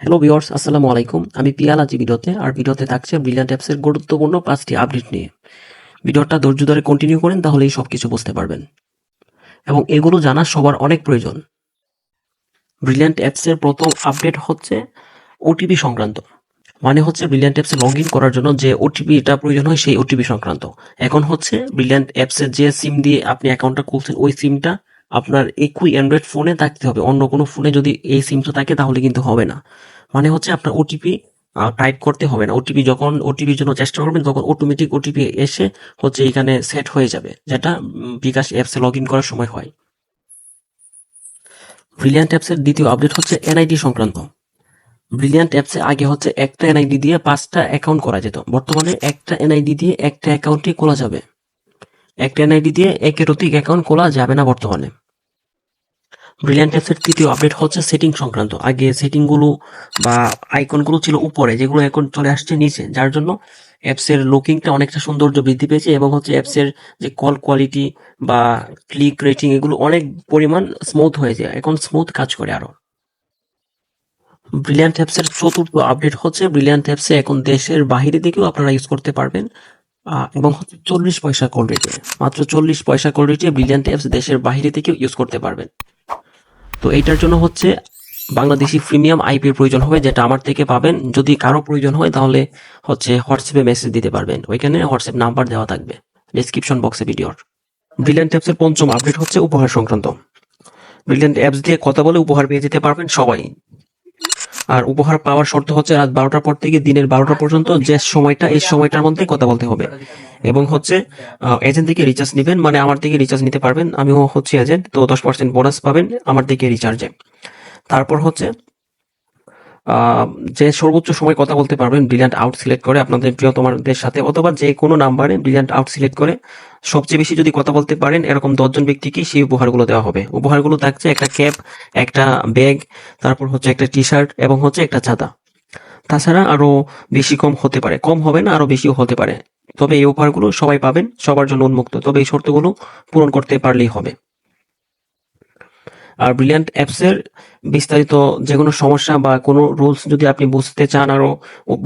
Hello viewers আসসালামু আলাইকুম। আমি পিয়াল আছি ভিডিওতে, আর ভিডিওতে থাকছে ব্রিলিয়ান্ট অ্যাপসের গুরুত্বপূর্ণ পাঁচটি আপডেট নিয়ে। ভিডিওটা ধৈর্য ধরে কন্টিনিউ করেন, তাহলেই সব কিছু বুঝতে পারবেন। এবং এগুলো জানা সবার অনেক প্রয়োজন। ব্রিলিয়ান্ট অ্যাপসের প্রথম আপডেট হচ্ছে ওটিপি সংক্রান্ত। মানে হচ্ছে ব্রিলিয়ান্ট অ্যাপসে লগ ইন করার জন্য যে ওটিপিটা প্রয়োজন হয়, সেই ওটিপি সংক্রান্ত। এখন হচ্ছে ব্রিলিয়ান্ট অ্যাপসের যে সিম দিয়ে আপনি অ্যাকাউন্টটা খুলছেন, ওই সিমটা আপনার একই অ্যান্ড্রয়েড ফোনে থাকতে হবে। অন্য কোনো ফোনে যদি এই সিমটা থাকে, তাহলে কিন্তু হবে না। মানে হচ্ছে আপনার ওটিপি টাইপ করতে হবে না। ওটিপি যখন ওটিপির জন্য চেষ্টা করবেন, তখন অটোমেটিক ওটিপি এসে হচ্ছে এখানে সেট হয়ে যাবে, যেটা বিকাশ অ্যাপসে লগ ইন করার সময় হয়। ব্রিলিয়ান্ট অ্যাপসের দ্বিতীয় আপডেট হচ্ছে এনআইডি সংক্রান্ত। ব্রিলিয়ান্ট অ্যাপসে আগে হচ্ছে একটা এনআইডি দিয়ে পাঁচটা অ্যাকাউন্ট করা যেত। বর্তমানে একটা এনআইডি দিয়ে একটা অ্যাকাউন্টই খোলা যাবে। একটা এনআইডি দিয়ে একের অধিক অ্যাকাউন্ট খোলা যাবে না বর্তমানে। ব্রিলিয়ান্ট অ্যাপসের তৃতীয় আপডেট হচ্ছে সেটিং সংক্রান্ত। আগে সেটিংগুলো বা আইকনগুলো ছিল উপরে, যেগুলো এখন চলে আসছে নিচে, যার জন্য অ্যাপসের লুকিংটা অনেকটা সৌন্দর্য বৃদ্ধি পেয়েছে এবং হচ্ছে অ্যাপসের যে কল কোয়ালিটি বা ক্লিক রেটিং এগুলো অনেক পরিমাণ স্মুথ হয়ে যায় এখন স্মুথ কাজ করে আরও ব্রিলিয়ান্ট অ্যাপসের চতুর্থ আপডেট হচ্ছে ব্রিলিয়ান্ট অ্যাপসে এখন দেশের বাইরে থেকেও আপনারা ইউজ করতে পারবেন এবং হচ্ছে চল্লিশ পয়সা কল রেটে মাত্র চল্লিশ পয়সা কল রেটে ব্রিলিয়ান্ট অ্যাপস দেশের বাইরে থেকেও ইউজ করতে পারবেন। তো এইটার জন্য হচ্ছে বাংলাদেশি প্রিমিয়াম আইপির প্রয়োজন হবে, যেটা আমার থেকে পাবেন। যদি কারও প্রয়োজন হয়, তাহলে হচ্ছে হোয়াটসঅ্যাপে মেসেজ দিতে পারবেন। ওইখানে হোয়াটসঅ্যাপ নাম্বার দেওয়া থাকবে ডিসক্রিপশন বক্সে ভিডিওর ব্রিলিয়ান্ট অ্যাপসের পঞ্চম আপডেট হচ্ছে উপহার সংক্রান্ত। ব্রিলিয়ান্ট অ্যাপস দিয়ে কথা বলে উপহার পেয়ে যেতে পারবেন সবাই। আর উপহার পাওয়ার শর্ত হচ্ছে রাত বারোটার পর থেকে দিনের বারোটা পর্যন্ত যে সময়টা, এই সময়টার মধ্যে কথা বলতে হবে। এবং হচ্ছে এজেন্ট থেকে রিচার্জ নেবেন মানে আমার থেকে রিচার্জ নিতে পারবেন। আমিও হচ্ছে এজেন্ট তো দশ পার্সেন্ট বোনাস পাবেন আমার থেকে রিচার্জে তারপর হচ্ছে যে সর্বোচ্চ সময় কথা বলতে পারবেন ব্রিলিয়ান্ট আউট সিলেক্ট করে আপনাদের প্রিয় প্রিয়তমাদের সাথে, অথবা যে কোনো নাম্বারে ব্রিলিয়ান্ট আউট সিলেক্ট করে সবচেয়ে বেশি যদি কথা বলতে পারেন, এরকম দশজন ব্যক্তিকে সেই উপহারগুলো দেওয়া হবে। উপহারগুলো থাকছে একটা ক্যাপ একটা ব্যাগ তারপর হচ্ছে একটা টি শার্ট এবং হচ্ছে একটা ছাতা। তাছাড়া আরও বেশি কম হতে পারে। কম হবে না, আরও বেশিও হতে পারে। তবে এই উপহারগুলো সবাই পাবেন, সবার জন্য উন্মুক্ত। তবে এই শর্তগুলো পূরণ করতে পারলেই হবে। আর ব্রিলিয়ান্ট অ্যাপসের বিস্তারিত যে কোনো সমস্যা বা কোনো রুলস যদি আপনি বুঝতে চান আরও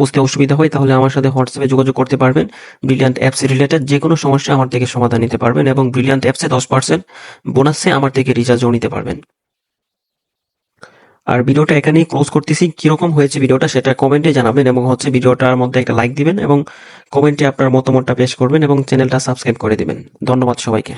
বুঝতে অসুবিধা হয়, তাহলে আমার সাথে হোয়াটসঅ্যাপে যোগাযোগ করতে পারবেন। ব্রিলিয়ান্ট অ্যাপস রিলেটেড যে কোনো সমস্যা আমার থেকে সমাধান নিতে পারবেন এবং ব্রিলিয়ান্ট অ্যাপসে দশ পার্সেন্ট বোনাসে আমার থেকে রিচার্জও নিতে পারবেন। আর ভিডিওটা এখানেই ক্লোজ করতেছি। কীরকম হয়েছে ভিডিওটা সেটা কমেন্টে জানাবেন এবং হচ্ছে ভিডিওটার মধ্যে একটা লাইক দিবেন এবং কমেন্টে আপনার মতামতটা পেশ করবেন এবং চ্যানেলটা সাবস্ক্রাইব করে দিবেন। ধন্যবাদ সবাইকে।